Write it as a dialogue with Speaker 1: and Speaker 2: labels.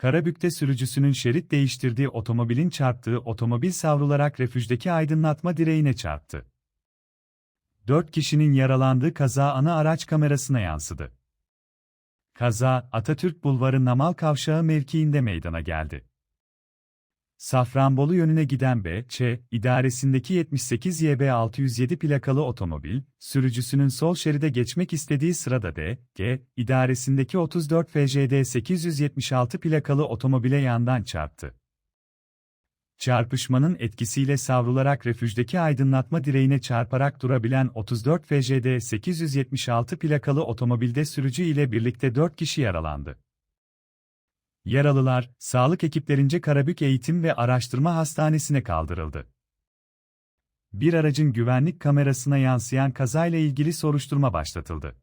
Speaker 1: Karabük'te sürücüsünün şerit değiştirdiği otomobilin çarptığı otomobil savrularak refüjdeki aydınlatma direğine çarptı. Dört kişinin yaralandığı kaza ana araç kamerasına yansıdı. Kaza, Atatürk Bulvarı Namal Kavşağı mevkiinde meydana geldi. Safranbolu yönüne giden B.Ç. idaresindeki 78 YB 607 plakalı otomobil, sürücüsünün sol şeride geçmek istediği sırada D.G. idaresindeki 34 FJD 876 plakalı otomobile yandan çarptı. Çarpışmanın etkisiyle savrularak refüjdeki aydınlatma direğine çarparak durabilen 34 FJD 876 plakalı otomobilde sürücü ile birlikte 4 kişi yaralandı. Yaralılar, sağlık ekiplerince Karabük Eğitim ve Araştırma Hastanesi'ne kaldırıldı. Bir aracın güvenlik kamerasına yansıyan kazayla ilgili soruşturma başlatıldı.